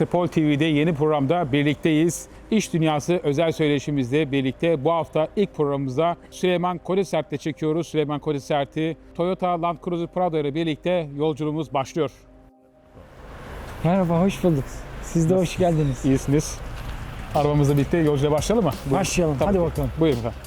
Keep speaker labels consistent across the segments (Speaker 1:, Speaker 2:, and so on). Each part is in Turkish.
Speaker 1: Metropol TV'de yeni programda birlikteyiz. İş Dünyası özel söyleşimizde birlikte bu hafta ilk programımızda Süleyman Kolisert'le çekiyoruz. Süleyman Kolisert'i Toyota Land Cruiser Prado ile birlikte yolculuğumuz başlıyor.
Speaker 2: Merhaba, hoş bulduk. Siz de hoş geldiniz.
Speaker 1: İyisiniz. Arabamızla birlikte yolculuğa başlayalım mı? Buyurun.
Speaker 2: Başlayalım, hadi bakalım.
Speaker 1: Buyurun efendim.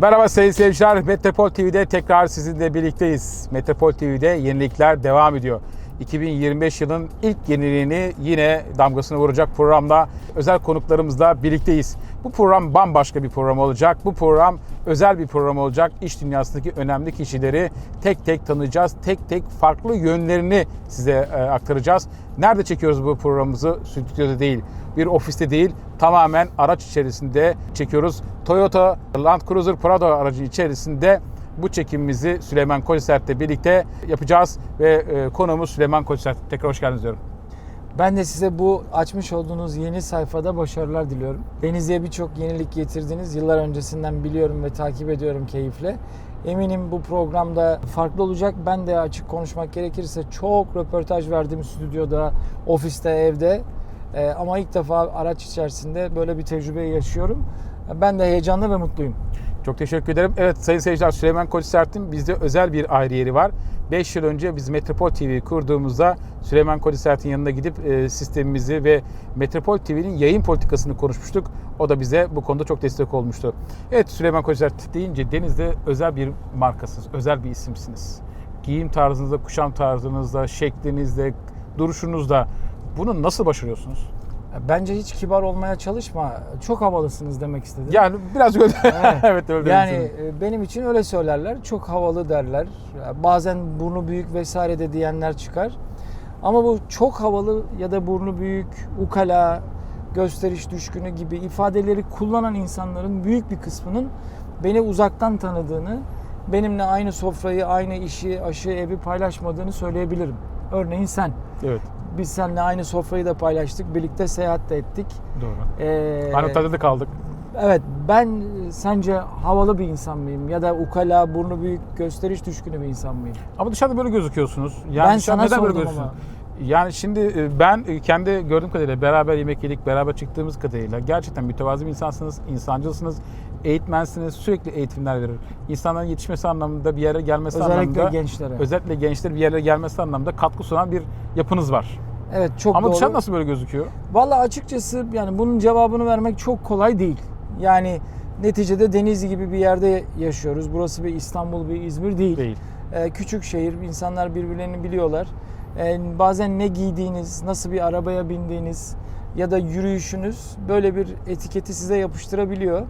Speaker 1: Merhaba sayın seyirciler. Metropol TV'de tekrar sizinle birlikteyiz. Metropol TV'de yenilikler devam ediyor. 2025 yılın ilk yeniliğini yine damgasını vuracak programda özel konuklarımızla birlikteyiz. Bu program bambaşka bir program olacak. Bu program özel bir program olacak. İş dünyasındaki önemli kişileri tek tek tanıyacağız. Tek tek farklı yönlerini size e, aktaracağız. Nerede çekiyoruz bu programımızı? Stüdyoda değil, bir ofiste değil, tamamen araç içerisinde çekiyoruz. Toyota Land Cruiser Prado aracı içerisinde bu çekimimizi Süleyman Kolisert'le birlikte yapacağız ve e, konuğumuz Süleyman Kolisert. Tekrar hoş geldiniz diyorum.
Speaker 2: Ben de size bu açmış olduğunuz yeni sayfada başarılar diliyorum. Denizli'ye birçok yenilik getirdiniz. Yıllar öncesinden biliyorum ve takip ediyorum keyifle. Eminim bu programda farklı olacak. Ben de açık konuşmak gerekirse çok röportaj verdim stüdyoda, ofiste, evde. Ee, ama ilk defa araç içerisinde böyle bir tecrübeyi yaşıyorum. Ben de heyecanlı ve mutluyum.
Speaker 1: Çok teşekkür ederim. Evet sayın seyirciler Süleyman Kolisert'in bizde özel bir ayrı yeri var. 5 yıl önce biz Metropol TV'yi kurduğumuzda Süleyman Kolisert'in yanına gidip e, sistemimizi ve Metropol TV'nin yayın politikasını konuşmuştuk. O da bize bu konuda çok destek olmuştu. Evet Süleyman Kolisert deyince Deniz'de özel bir markasınız, özel bir isimsiniz. Giyim tarzınızda, kuşam tarzınızda, şeklinizde, duruşunuzda bunu nasıl başarıyorsunuz?
Speaker 2: Bence hiç kibar olmaya çalışma. Çok havalısınız demek istedim.
Speaker 1: Yani biraz öyle.
Speaker 2: Evet.
Speaker 1: evet öyle.
Speaker 2: Yani
Speaker 1: demek
Speaker 2: e, benim için öyle söylerler. Çok havalı derler. Bazen burnu büyük vesaire de diyenler çıkar. Ama bu çok havalı ya da burnu büyük, ukala, gösteriş düşkünü gibi ifadeleri kullanan insanların büyük bir kısmının beni uzaktan tanıdığını, benimle aynı sofrayı, aynı işi, aşı, evi paylaşmadığını söyleyebilirim. Örneğin sen.
Speaker 1: Evet.
Speaker 2: Biz seninle aynı sofrayı da paylaştık. Birlikte seyahat de ettik.
Speaker 1: Doğru.
Speaker 2: Ee,
Speaker 1: otelde de kaldık.
Speaker 2: Evet ben sence havalı bir insan mıyım ya da ukala, burnu büyük, gösteriş düşkünü bir insan mıyım?
Speaker 1: Ama dışarıda böyle gözüküyorsunuz. Yani
Speaker 2: Ben
Speaker 1: dışarıda
Speaker 2: sana
Speaker 1: neden böyle gözüküyorsunuz? Yani şimdi e, ben e, kendi gördüğüm kadarıyla beraber yemek yedik, beraber çıktığımız kadarıyla gerçekten mütevazı bir insansınız, insancılsınız, eğitmensiniz, sürekli eğitimler verir. İnsanların yetişmesi anlamında bir yere gelmesi
Speaker 2: Özellikle
Speaker 1: anlamında,
Speaker 2: gençlere.
Speaker 1: özellikle gençler bir yerlere gelmesi anlamında katkı sunan bir yapınız var.
Speaker 2: Evet çok
Speaker 1: Ama
Speaker 2: doğru.
Speaker 1: dışarıda nasıl böyle gözüküyor?
Speaker 2: Vallahi açıkçası yani bunun cevabını vermek çok kolay değil. Yani neticede Denizli gibi bir yerde yaşıyoruz. Burası bir İstanbul, bir İzmir değil.
Speaker 1: Değil.
Speaker 2: Ee, küçük şehir, insanlar birbirlerini biliyorlar. Ee, bazen ne giydiğiniz, nasıl bir arabaya bindiğiniz ya da yürüyüşünüz böyle bir etiketi size yapıştırabiliyor.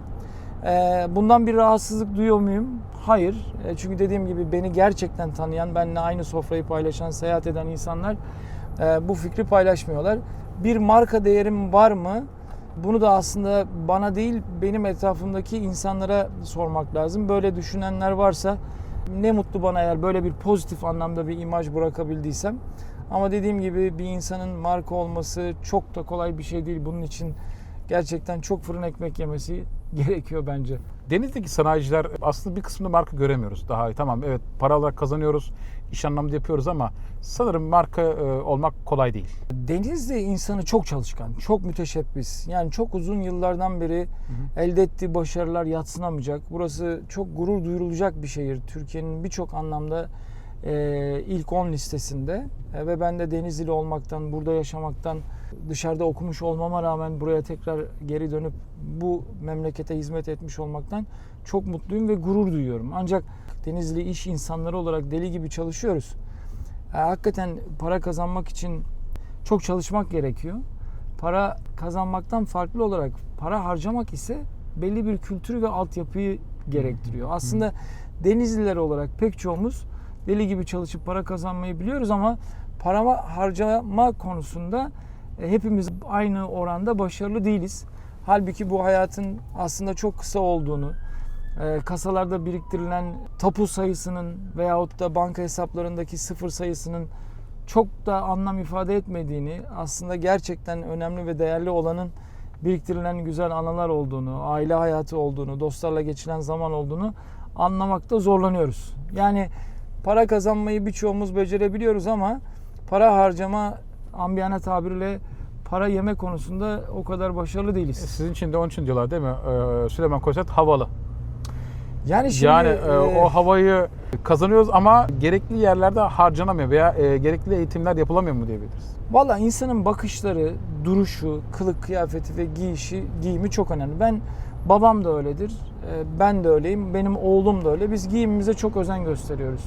Speaker 2: Ee, bundan bir rahatsızlık duyuyor muyum? Hayır. Ee, çünkü dediğim gibi beni gerçekten tanıyan, benimle aynı sofrayı paylaşan, seyahat eden insanlar e, bu fikri paylaşmıyorlar. Bir marka değerim var mı? Bunu da aslında bana değil, benim etrafımdaki insanlara sormak lazım. Böyle düşünenler varsa ne mutlu bana eğer böyle bir pozitif anlamda bir imaj bırakabildiysem. Ama dediğim gibi bir insanın marka olması çok da kolay bir şey değil. Bunun için gerçekten çok fırın ekmek yemesi gerekiyor bence.
Speaker 1: Deniz'deki sanayiciler aslında bir kısmında marka göremiyoruz daha iyi. Tamam evet para olarak kazanıyoruz, iş anlamında yapıyoruz ama sanırım marka e, olmak kolay değil.
Speaker 2: Denizli insanı çok çalışkan, çok müteşebbis. Yani çok uzun yıllardan beri elde ettiği başarılar yatsınamayacak. Burası çok gurur duyulacak bir şehir. Türkiye'nin birçok anlamda e, ilk 10 listesinde. E, ve ben de Denizli olmaktan, burada yaşamaktan, dışarıda okumuş olmama rağmen buraya tekrar geri dönüp bu memlekete hizmet etmiş olmaktan çok mutluyum ve gurur duyuyorum. Ancak Denizli iş insanları olarak deli gibi çalışıyoruz. E, hakikaten para kazanmak için çok çalışmak gerekiyor. Para kazanmaktan farklı olarak para harcamak ise belli bir kültürü ve altyapıyı gerektiriyor. Aslında Denizliler olarak pek çoğumuz deli gibi çalışıp para kazanmayı biliyoruz ama para harcama konusunda e, hepimiz aynı oranda başarılı değiliz. Halbuki bu hayatın aslında çok kısa olduğunu, kasalarda biriktirilen tapu sayısının veyahut da banka hesaplarındaki sıfır sayısının çok da anlam ifade etmediğini, aslında gerçekten önemli ve değerli olanın biriktirilen güzel anılar olduğunu, aile hayatı olduğunu, dostlarla geçilen zaman olduğunu anlamakta zorlanıyoruz. Yani para kazanmayı birçoğumuz becerebiliyoruz ama para harcama ambiyane tabiriyle para yeme konusunda o kadar başarılı değiliz.
Speaker 1: Sizin için de onun için diyorlar değil mi? Ee, Süleyman Koçet havalı.
Speaker 2: Yani şimdi
Speaker 1: yani e,
Speaker 2: e,
Speaker 1: o havayı kazanıyoruz ama gerekli yerlerde harcanamıyor veya e, gerekli eğitimler yapılamıyor mu diyebiliriz.
Speaker 2: Valla insanın bakışları, duruşu, kılık kıyafeti ve giyişi, giyimi çok önemli. Ben babam da öyledir. e, Ben de öyleyim. Benim oğlum da öyle. Biz giyimimize çok özen gösteriyoruz.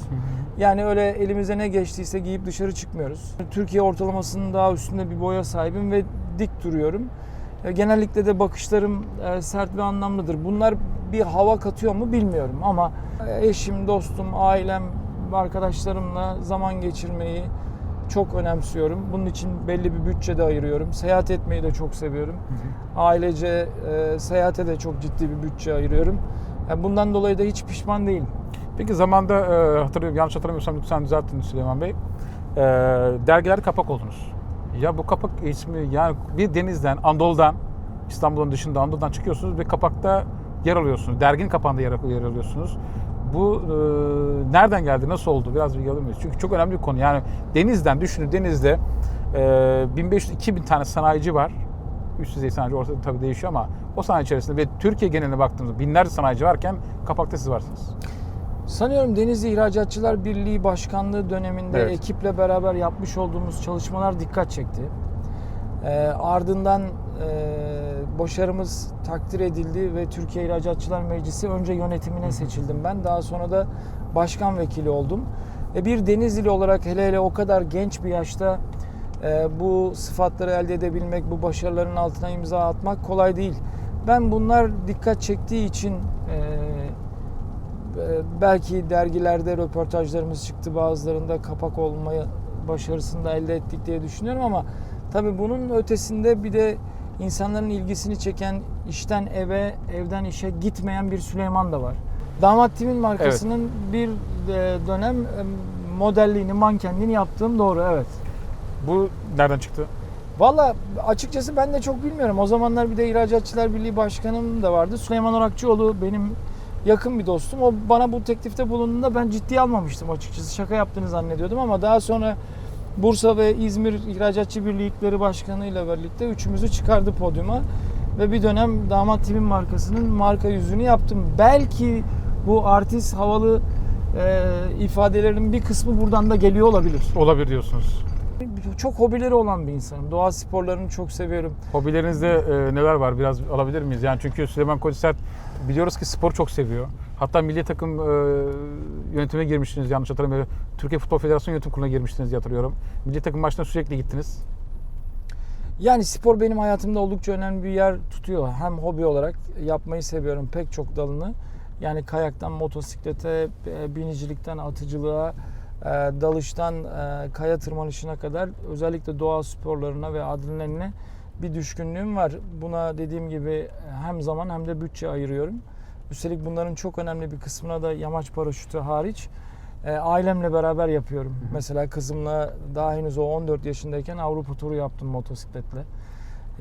Speaker 2: Yani öyle elimize ne geçtiyse giyip dışarı çıkmıyoruz. Türkiye ortalamasının daha üstünde bir boya sahibim ve dik duruyorum. E, Genellikle de bakışlarım e, sert ve anlamlıdır. Bunlar bir hava katıyor mu bilmiyorum ama e, eşim, dostum, ailem, arkadaşlarımla zaman geçirmeyi çok önemsiyorum. Bunun için belli bir bütçe de ayırıyorum. Seyahat etmeyi de çok seviyorum. Ailece e, seyahate de çok ciddi bir bütçe ayırıyorum. Yani bundan dolayı da hiç pişman değilim.
Speaker 1: Peki zamanda e, hatırlıyorum yanlış hatırlamıyorsam lütfen düzeltin Süleyman Bey. E, dergiler kapak oldunuz. Ya bu kapak ismi yani bir denizden, Anadolu'dan, İstanbul'un dışında Anadolu'dan çıkıyorsunuz ve kapakta yer alıyorsunuz. Derginin kapağında yer, yer alıyorsunuz. Bu e, nereden geldi, nasıl oldu? Biraz bilgi alır mıyız? Çünkü çok önemli bir konu. Yani denizden, düşünün denizde e, 1500-2000 tane sanayici var. Üst düzey sanayici ortada tabii değişiyor ama o sanayi içerisinde ve Türkiye geneline baktığımızda binlerce sanayici varken kapakta siz varsınız.
Speaker 2: Sanıyorum Denizli İhracatçılar Birliği Başkanlığı döneminde
Speaker 1: Evet.
Speaker 2: ekiple beraber yapmış olduğumuz çalışmalar dikkat çekti. Ee, ardından e, başarımız takdir edildi ve Türkiye İhracatçılar Meclisi önce yönetimine seçildim ben. Daha sonra da başkan vekili oldum. E, bir Denizli olarak hele hele o kadar genç bir yaşta e, bu sıfatları elde edebilmek, bu başarıların altına imza atmak kolay değil. Ben bunlar dikkat çektiği için e, belki dergilerde röportajlarımız çıktı bazılarında kapak olmayı başarısını da elde ettik diye düşünüyorum ama tabii bunun ötesinde bir de insanların ilgisini çeken işten eve, evden işe gitmeyen bir Süleyman da var. Damat Tim'in markasının bir e, dönem e, modelliğini, mankenliğini yaptığım doğru evet.
Speaker 1: Bu nereden çıktı?
Speaker 2: Valla açıkçası ben de çok bilmiyorum. O zamanlar bir de İhracatçılar Birliği Başkanım da vardı. Süleyman Orakçıoğlu benim yakın bir dostum. O bana bu teklifte bulunduğunda ben ciddiye almamıştım açıkçası. Şaka yaptığını zannediyordum ama daha sonra Bursa ve İzmir İhracatçı Birlikleri Başkanı ile birlikte üçümüzü çıkardı podyuma. Ve bir dönem Damat Tim'in markasının marka yüzünü yaptım. Belki bu artist havalı e, ifadelerin bir kısmı buradan da geliyor olabilir.
Speaker 1: Olabilir diyorsunuz.
Speaker 2: Çok hobileri olan bir insanım. Doğa sporlarını çok seviyorum.
Speaker 1: Hobilerinizde e, neler var? Biraz alabilir miyiz? Yani çünkü Süleyman Koçsert biliyoruz ki sporu çok seviyor. Hatta milli takım e, yönetimine girmiştiniz yanlış hatırlamıyorum. Türkiye Futbol Federasyonu yönetim kuruluna girmiştiniz diye hatırlıyorum. Milli takım maçlarına sürekli gittiniz.
Speaker 2: Yani spor benim hayatımda oldukça önemli bir yer tutuyor. Hem hobi olarak yapmayı seviyorum pek çok dalını. Yani kayaktan motosiklete, e, binicilikten atıcılığa, dalıştan e, kaya tırmanışına kadar özellikle doğa sporlarına ve adrenaline bir düşkünlüğüm var. Buna dediğim gibi hem zaman hem de bütçe ayırıyorum. Üstelik bunların çok önemli bir kısmına da yamaç paraşütü hariç e, ailemle beraber yapıyorum. Mesela kızımla daha henüz o 14 yaşındayken Avrupa turu yaptım motosikletle.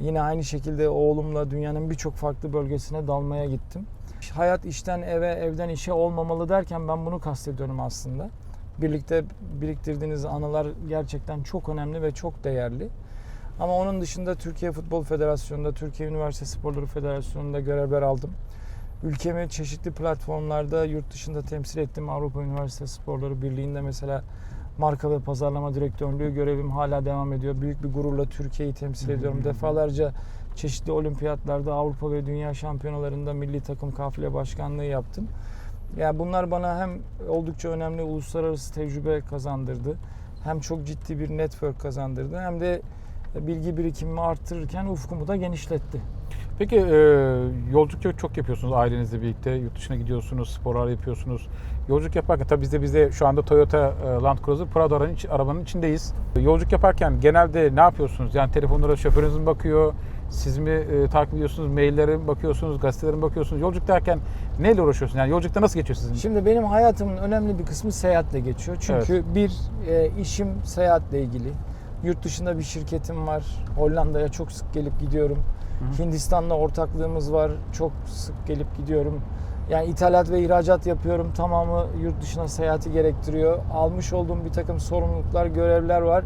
Speaker 2: Yine aynı şekilde oğlumla dünyanın birçok farklı bölgesine dalmaya gittim. Hayat işten eve, evden işe olmamalı derken ben bunu kastediyorum aslında. Birlikte biriktirdiğiniz anılar gerçekten çok önemli ve çok değerli. Ama onun dışında Türkiye Futbol Federasyonu'nda, Türkiye Üniversite Sporları Federasyonu'nda görevler aldım. Ülkemi çeşitli platformlarda yurt dışında temsil ettim. Avrupa Üniversite Sporları Birliği'nde mesela marka ve pazarlama direktörlüğü görevim hala devam ediyor. Büyük bir gururla Türkiye'yi temsil ediyorum. Defalarca çeşitli olimpiyatlarda, Avrupa ve dünya şampiyonalarında milli takım kafile başkanlığı yaptım. Yani bunlar bana hem oldukça önemli uluslararası tecrübe kazandırdı. Hem çok ciddi bir network kazandırdı. Hem de bilgi birikimimi arttırırken ufkumu da genişletti.
Speaker 1: Peki e, yolculuk çok- yapıyorsunuz ailenizle birlikte. Yurt dışına gidiyorsunuz, sporlar yapıyorsunuz. Yolculuk yaparken tabii biz de biz de şu anda Toyota e, Land Cruiser Prado arabanın içindeyiz. Yolculuk yaparken genelde ne yapıyorsunuz? Yani telefonlara şoförünüz mü bakıyor? Siz mi e, takip ediyorsunuz, maillere bakıyorsunuz, gazetelere bakıyorsunuz? Yolculuk derken neyle uğraşıyorsunuz? Yani yolculukta nasıl geçiyor sizin?
Speaker 2: Şimdi benim hayatımın önemli bir kısmı seyahatle geçiyor. Çünkü bir e, işim seyahatle ilgili. Yurt dışında bir şirketim var. Hollanda'ya çok sık gelip gidiyorum. Hindistan'la ortaklığımız var. Çok sık gelip gidiyorum. Yani ithalat ve ihracat yapıyorum. Tamamı yurt dışına seyahati gerektiriyor. Almış olduğum bir takım sorumluluklar, görevler var.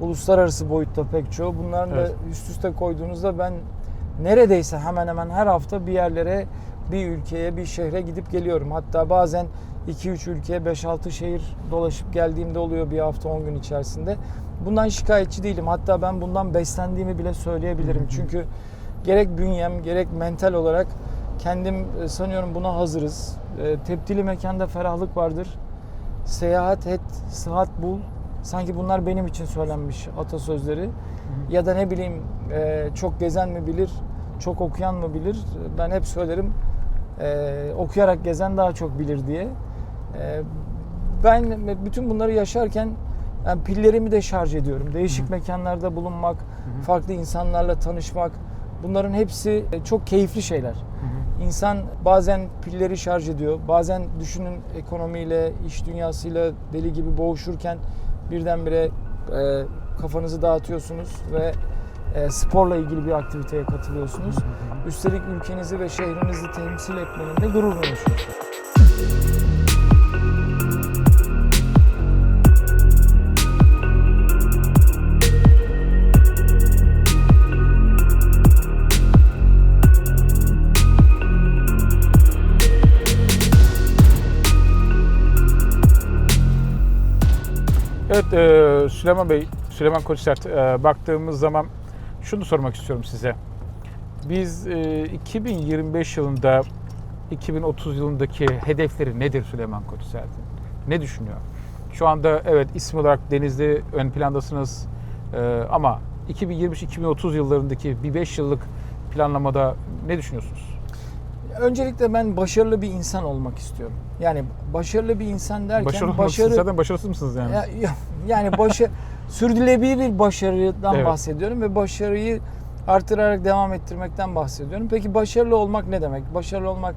Speaker 2: Uluslararası boyutta pek çoğu. Bunların
Speaker 1: Evet.
Speaker 2: da üst üste koyduğunuzda ben neredeyse hemen hemen her hafta bir yerlere, bir ülkeye, bir şehre gidip geliyorum. Hatta bazen 2-3 ülkeye 5-6 şehir dolaşıp geldiğimde oluyor bir hafta 10 gün içerisinde. Bundan şikayetçi değilim. Hatta ben bundan beslendiğimi bile söyleyebilirim. Çünkü gerek bünyem gerek mental olarak kendim e, sanıyorum buna hazırız. E, Tepdili mekanda ferahlık vardır. Seyahat et, sıhhat bul. Sanki bunlar benim için söylenmiş atasözleri. Ya da ne bileyim e, çok gezen mi bilir, çok okuyan mı bilir? Ben hep söylerim e, okuyarak gezen daha çok bilir diye. E, ben bütün bunları yaşarken yani pillerimi de şarj ediyorum. Değişik mekanlarda bulunmak, farklı insanlarla tanışmak. Bunların hepsi e, çok keyifli şeyler. İnsan bazen pilleri şarj ediyor. Bazen düşünün ekonomiyle, iş dünyasıyla deli gibi boğuşurken birdenbire e, kafanızı dağıtıyorsunuz ve e, sporla ilgili bir aktiviteye katılıyorsunuz. Üstelik ülkenizi ve şehrinizi temsil etmenin de gururunu yaşıyorsunuz.
Speaker 1: Evet e, Süleyman Bey, Süleyman Koçsert e, baktığımız zaman şunu sormak istiyorum size. Biz e, 2025 yılında 2030 yılındaki hedefleri nedir Süleyman Koçsert'in? Ne düşünüyor? Şu anda evet isim olarak Denizli ön plandasınız e, ama 2023-2030 yıllarındaki bir 5 yıllık planlamada ne düşünüyorsunuz?
Speaker 2: Öncelikle ben başarılı bir insan olmak istiyorum. Yani başarılı bir insan derken
Speaker 1: Başarılı
Speaker 2: başarı
Speaker 1: zaten başarısız mısınız yani?
Speaker 2: Ya- ya- yani başı sürdürülebilir başarıdan
Speaker 1: Evet.
Speaker 2: bahsediyorum ve başarıyı artırarak devam ettirmekten bahsediyorum. Peki başarılı olmak ne demek? Başarılı olmak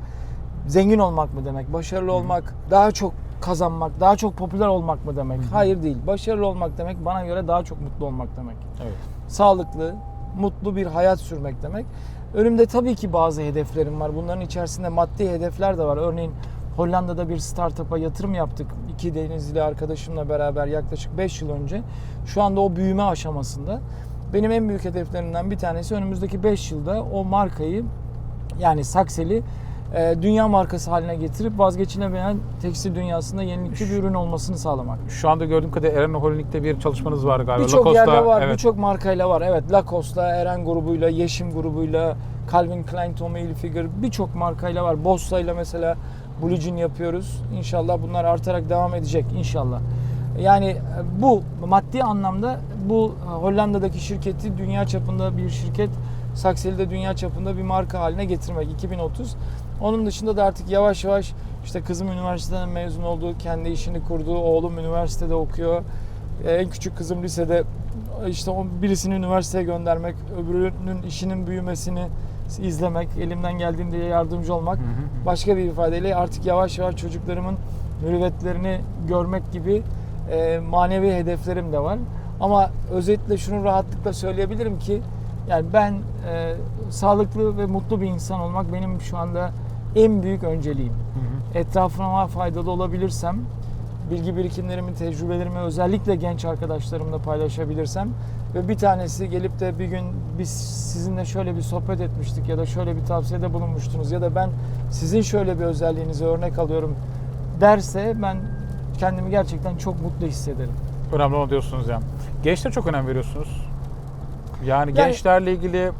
Speaker 2: zengin olmak mı demek? Başarılı olmak daha çok kazanmak, daha çok popüler olmak mı demek? Hayır değil. Başarılı olmak demek bana göre daha çok mutlu olmak demek.
Speaker 1: Evet.
Speaker 2: Sağlıklı, mutlu bir hayat sürmek demek. Önümde tabii ki bazı hedeflerim var. Bunların içerisinde maddi hedefler de var. Örneğin Hollanda'da bir startup'a yatırım yaptık. İki denizli arkadaşımla beraber yaklaşık 5 yıl önce. Şu anda o büyüme aşamasında. Benim en büyük hedeflerimden bir tanesi önümüzdeki 5 yılda o markayı yani Saksel'i e, dünya markası haline getirip vazgeçilemeyen tekstil dünyasında yenilikçi bir ürün olmasını sağlamak.
Speaker 1: Şu anda gördüğüm kadarıyla Eren Holding'de bir çalışmanız var galiba.
Speaker 2: Birçok yerde var,
Speaker 1: evet.
Speaker 2: birçok markayla var. Evet, Lacoste'la, Eren grubuyla, Yeşim grubuyla, Calvin Klein, Tommy Hilfiger birçok markayla var. Bossa'yla mesela Blue Jean yapıyoruz. İnşallah bunlar artarak devam edecek inşallah. Yani bu maddi anlamda bu Hollanda'daki şirketi dünya çapında bir şirket Sakseli de dünya çapında bir marka haline getirmek 2030. Onun dışında da artık yavaş yavaş işte kızım üniversiteden mezun oldu, kendi işini kurdu, oğlum üniversitede okuyor. Ee, En küçük kızım lisede işte birisini üniversiteye göndermek, öbürünün işinin büyümesini izlemek, elimden geldiğinde yardımcı olmak. Başka bir ifadeyle artık yavaş yavaş çocuklarımın mürüvvetlerini görmek gibi e, manevi hedeflerim de var. Ama özetle şunu rahatlıkla söyleyebilirim ki yani ben e, sağlıklı ve mutlu bir insan olmak benim şu anda en büyük önceliğim. Etrafıma faydalı olabilirsem, bilgi birikimlerimi, tecrübelerimi özellikle genç arkadaşlarımla paylaşabilirsem ve bir tanesi gelip de bir gün biz sizinle şöyle bir sohbet etmiştik ya da şöyle bir tavsiyede bulunmuştunuz ya da ben sizin şöyle bir özelliğinize örnek alıyorum derse ben kendimi gerçekten çok mutlu hissederim.
Speaker 1: Önemli olan diyorsunuz yani. Gençlere çok önem veriyorsunuz. Yani,
Speaker 2: Yani-
Speaker 1: gençlerle ilgili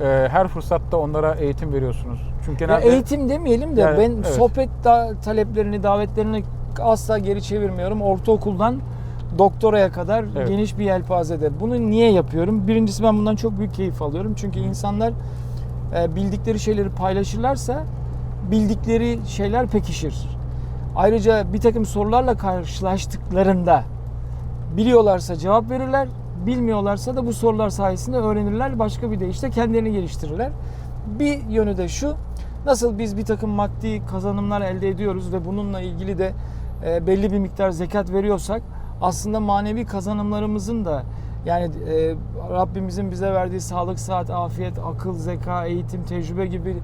Speaker 1: e, her fırsatta onlara eğitim veriyorsunuz. Çünkü
Speaker 2: Ya
Speaker 1: genelde
Speaker 2: eğitim demeyelim de
Speaker 1: Yani,
Speaker 2: ben
Speaker 1: evet.
Speaker 2: sohbet da, taleplerini, davetlerini asla geri çevirmiyorum. Ortaokuldan doktoraya kadar
Speaker 1: Evet.
Speaker 2: geniş bir yelpazede. Bunu niye yapıyorum? Birincisi ben bundan çok büyük keyif alıyorum. Çünkü insanlar e, bildikleri şeyleri paylaşırlarsa bildikleri şeyler pekişir. Ayrıca bir takım sorularla karşılaştıklarında biliyorlarsa cevap verirler, bilmiyorlarsa da bu sorular sayesinde öğrenirler. Başka bir deyişle kendilerini geliştirirler. Bir yönü de şu. Nasıl biz bir takım maddi kazanımlar elde ediyoruz ve bununla ilgili de e, belli bir miktar zekat veriyorsak aslında manevi kazanımlarımızın da yani e, Rabbimizin bize verdiği sağlık, saat, afiyet, akıl, zeka, eğitim, tecrübe gibi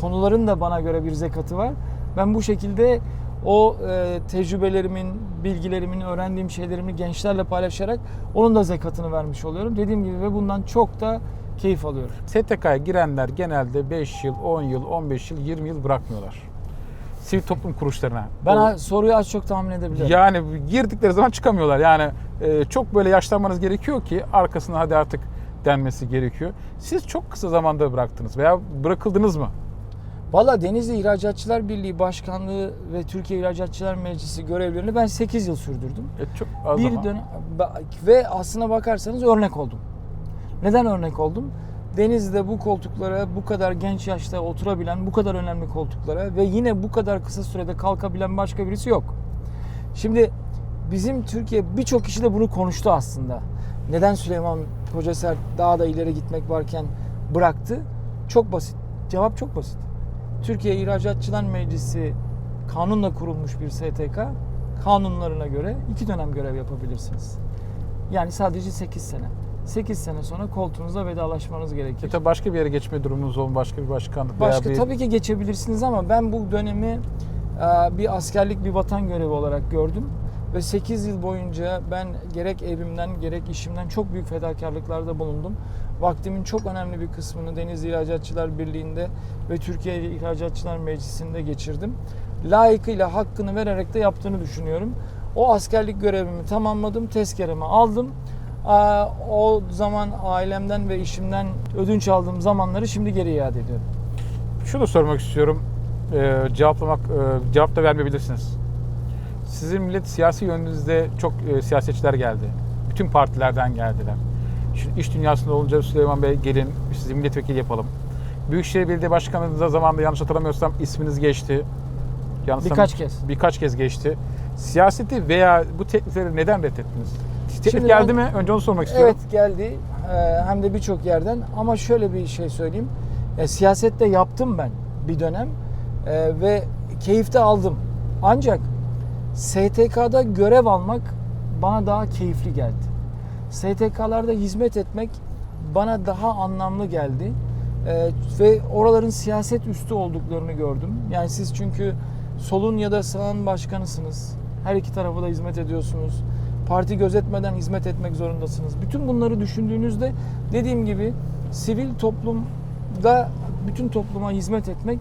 Speaker 2: konuların da bana göre bir zekatı var. Ben bu şekilde o e, tecrübelerimin, bilgilerimin, öğrendiğim şeylerimi gençlerle paylaşarak onun da zekatını vermiş oluyorum. Dediğim gibi ve bundan çok da keyif alıyorum.
Speaker 1: STK'ya girenler genelde 5 yıl, 10 yıl, 15 yıl, 20 yıl bırakmıyorlar. Sivil toplum kuruluşlarına.
Speaker 2: Ben ha- soruyu az çok tahmin edebiliyorum.
Speaker 1: Yani girdikleri zaman çıkamıyorlar. Yani e, çok böyle yaşlanmanız gerekiyor ki arkasına hadi artık denmesi gerekiyor. Siz çok kısa zamanda bıraktınız veya bırakıldınız mı?
Speaker 2: Valla Denizli İhracatçılar Birliği Başkanlığı ve Türkiye İhracatçılar Meclisi görevlerini ben 8 yıl sürdürdüm.
Speaker 1: E, çok az
Speaker 2: bir
Speaker 1: zaman.
Speaker 2: dönem ve aslına bakarsanız örnek oldum. Neden örnek oldum? Denizli'de bu koltuklara bu kadar genç yaşta oturabilen, bu kadar önemli koltuklara ve yine bu kadar kısa sürede kalkabilen başka birisi yok. Şimdi bizim Türkiye birçok kişi de bunu konuştu aslında. Neden Süleyman Kocaser daha da ileri gitmek varken bıraktı? Çok basit. Cevap çok basit. Türkiye İhracatçılar Meclisi kanunla kurulmuş bir STK. Kanunlarına göre iki dönem görev yapabilirsiniz. Yani sadece 8 sene. 8 sene sonra koltuğunuza vedalaşmanız gerekir.
Speaker 1: E tabii başka bir yere geçme durumunuz olun, başka bir başkanlık veya
Speaker 2: Başka
Speaker 1: bir...
Speaker 2: tabii ki geçebilirsiniz ama ben bu dönemi e, bir askerlik bir vatan görevi olarak gördüm ve 8 yıl boyunca ben gerek evimden gerek işimden çok büyük fedakarlıklarda bulundum. Vaktimin çok önemli bir kısmını Deniz İhracatçılar Birliği'nde ve Türkiye İhracatçılar Meclisi'nde geçirdim. Layıkıyla hakkını vererek de yaptığını düşünüyorum. O askerlik görevimi tamamladım, tezkeremi aldım. O zaman ailemden ve işimden ödünç aldığım zamanları şimdi geri iade ediyorum.
Speaker 1: Şunu sormak istiyorum. Ee, cevaplamak, e, cevap da vermeyebilirsiniz. Sizin millet siyasi yönünüzde çok e, siyasetçiler geldi. Bütün partilerden geldiler. Şimdi iş dünyasında olunca Süleyman Bey gelin sizi milletvekili yapalım. Büyükşehir Belediye Başkanlığınıza zamanında yanlış hatırlamıyorsam isminiz geçti. Yanlış
Speaker 2: Birkaç kez.
Speaker 1: Birkaç kez geçti. Siyaseti veya bu teklifleri neden reddettiniz? Teklif
Speaker 2: Şimdi
Speaker 1: geldi
Speaker 2: ben-
Speaker 1: mi? Önce onu sormak istiyorum.
Speaker 2: Evet geldi Ee, hem de birçok yerden ama şöyle bir şey söyleyeyim. E, siyasette yaptım ben bir dönem E, ve keyifte aldım. Ancak STK'da görev almak bana daha keyifli geldi. STK'larda hizmet etmek bana daha anlamlı geldi. E, ve oraların siyaset üstü olduklarını gördüm. Yani siz çünkü solun ya da sağın başkanısınız. Her iki tarafa da hizmet ediyorsunuz. Parti gözetmeden hizmet etmek zorundasınız. Bütün bunları düşündüğünüzde dediğim gibi sivil toplumda bütün topluma hizmet etmek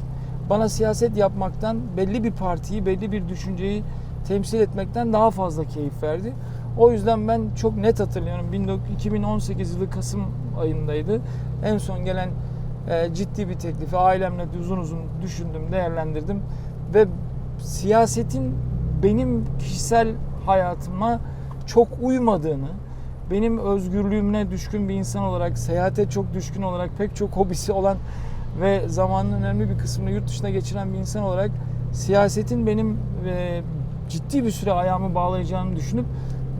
Speaker 2: bana siyaset yapmaktan belli bir partiyi, belli bir düşünceyi temsil etmekten daha fazla keyif verdi. O yüzden ben çok net hatırlıyorum. 19- 2018 yılı Kasım ayındaydı. En son gelen e, ciddi bir teklifi ailemle uzun uzun düşündüm, değerlendirdim ve siyasetin benim kişisel hayatıma çok uymadığını, benim özgürlüğümle düşkün bir insan olarak, seyahate çok düşkün olarak, pek çok hobisi olan ve zamanın önemli bir kısmını yurt dışına geçiren bir insan olarak siyasetin benim e, ciddi bir süre ayağımı bağlayacağını düşünüp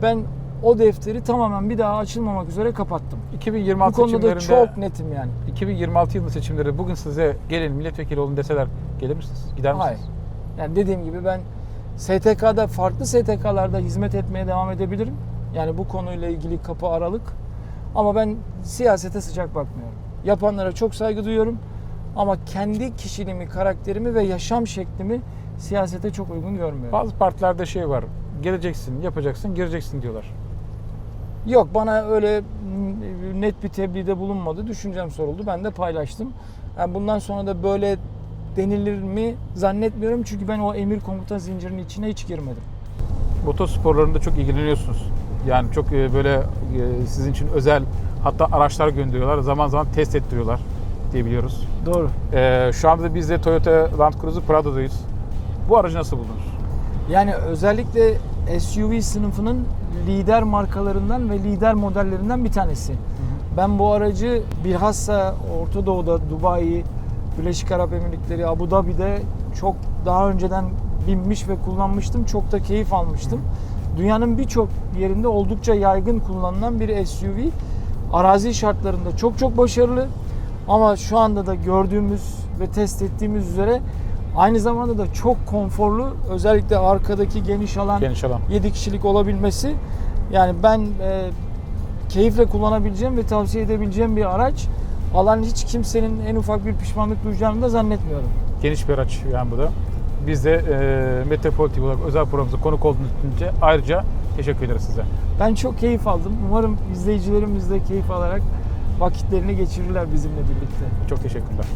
Speaker 2: ben o defteri tamamen bir daha açılmamak üzere kapattım.
Speaker 1: 2026
Speaker 2: Bu konuda da çok netim yani.
Speaker 1: 2026 yılı seçimleri bugün size gelin milletvekili olun deseler gelir misiniz? Gider misiniz?
Speaker 2: Hayır. Yani dediğim gibi ben STK'da farklı STK'larda hizmet etmeye devam edebilirim. Yani bu konuyla ilgili kapı aralık. Ama ben siyasete sıcak bakmıyorum. Yapanlara çok saygı duyuyorum. Ama kendi kişiliğimi, karakterimi ve yaşam şeklimi siyasete çok uygun görmüyorum.
Speaker 1: Bazı partilerde şey var. Geleceksin, yapacaksın, gireceksin diyorlar.
Speaker 2: Yok bana öyle net bir tebliğde bulunmadı. Düşüncem soruldu. Ben de paylaştım. Yani bundan sonra da böyle denilir mi zannetmiyorum. Çünkü ben o emir komuta zincirinin içine hiç girmedim.
Speaker 1: Motosporlarında çok ilgileniyorsunuz. Yani çok e, böyle e, sizin için özel hatta araçlar gönderiyorlar. Zaman zaman test ettiriyorlar diye biliyoruz.
Speaker 2: Doğru.
Speaker 1: E, şu anda biz de Toyota Land Cruiser Prado'dayız. Bu aracı nasıl buldunuz?
Speaker 2: Yani özellikle SUV sınıfının lider markalarından ve lider modellerinden bir tanesi. Ben bu aracı bilhassa Orta Doğu'da, Dubai, Birleşik Arap Emirlikleri, Abu Dhabi'de çok daha önceden binmiş ve kullanmıştım. Çok da keyif almıştım. Dünyanın birçok yerinde oldukça yaygın kullanılan bir SUV. Arazi şartlarında çok çok başarılı. Ama şu anda da gördüğümüz ve test ettiğimiz üzere aynı zamanda da çok konforlu. Özellikle arkadaki geniş alan
Speaker 1: Geniş alan.
Speaker 2: 7 kişilik olabilmesi. Yani ben e, keyifle kullanabileceğim ve tavsiye edebileceğim bir araç. Alan hiç kimsenin en ufak bir pişmanlık duyacağını da zannetmiyorum.
Speaker 1: Geniş bir araç yani bu da. Biz de e, Metropol TV olarak özel programımıza konuk olduğunuz için ayrıca teşekkür ederiz size.
Speaker 2: Ben çok keyif aldım. Umarım izleyicilerimiz de keyif alarak vakitlerini geçirirler bizimle birlikte.
Speaker 1: Çok teşekkürler.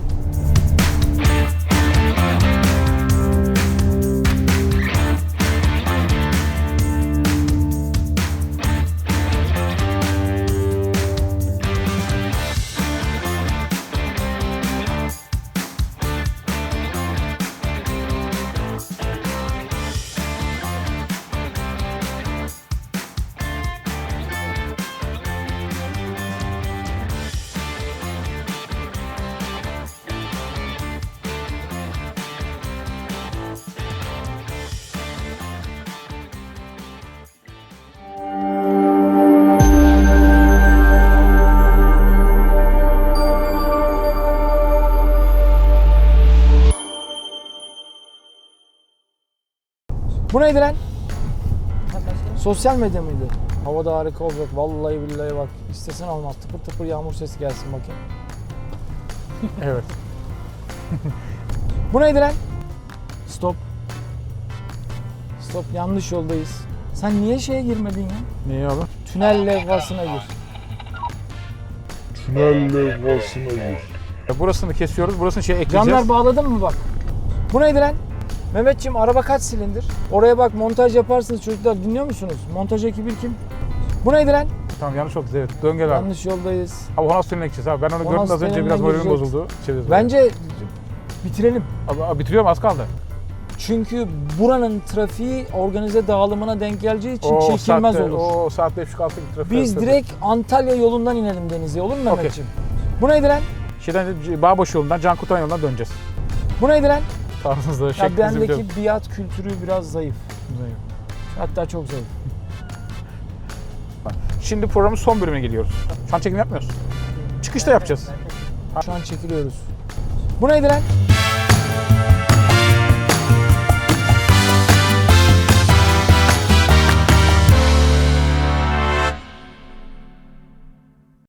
Speaker 2: Bu neydi lan? Sosyal medya mıydı? Havada harika olacak. Vallahi billahi bak. İstesen olmaz. Tıpır tıpır yağmur sesi gelsin bakayım.
Speaker 1: Evet.
Speaker 2: Bu neydi lan? Stop. Stop. Yanlış yoldayız. Sen niye şeye girmedin ya?
Speaker 1: Niye abi?
Speaker 2: Tünel levhasına gir.
Speaker 3: Tünel levhasına gir.
Speaker 1: E, Burasını kesiyoruz. Burasını şey ekleyeceğiz.
Speaker 2: Camlar bağladın mı bak? Bu neydi lan? Mehmetciğim araba kaç silindir? Oraya bak montaj yaparsınız çocuklar dinliyor musunuz? Montaj ekibi kim? Bu neydi lan?
Speaker 1: Tamam yanlış oldu evet. Dön gel abi.
Speaker 2: Yanlış yoldayız.
Speaker 1: Abi Honda Stream'e gideceğiz abi. Ben onu gördüm az önce biraz moralim bozuldu. Çevirdim.
Speaker 2: Bence bitirelim.
Speaker 1: Abi, abi bitiriyorum az kaldı.
Speaker 2: Çünkü buranın trafiği organize dağılımına denk geleceği için
Speaker 1: O
Speaker 2: çekilmez
Speaker 1: saatte,
Speaker 2: olur.
Speaker 1: O saat 5.30 6 trafiğe.
Speaker 2: Biz direkt Antalya yolundan inelim denize olur mu. Mehmetciğim? Bu neydi lan?
Speaker 1: Şeyden Bağbaşı yolundan Can Kurtaran yolundan döneceğiz.
Speaker 2: Bu neydi lan?
Speaker 1: Tarzınızda
Speaker 2: Ya
Speaker 1: şeklinizi
Speaker 2: bendeki
Speaker 1: biliyorum.
Speaker 2: biat kültürü biraz zayıf. Hatta çok zayıf.
Speaker 1: Şimdi programın son bölümüne geliyoruz. Şu an çekim yapmıyoruz. Çıkışta yapacağız.
Speaker 2: Şu an çekiliyoruz. Bu neydi lan?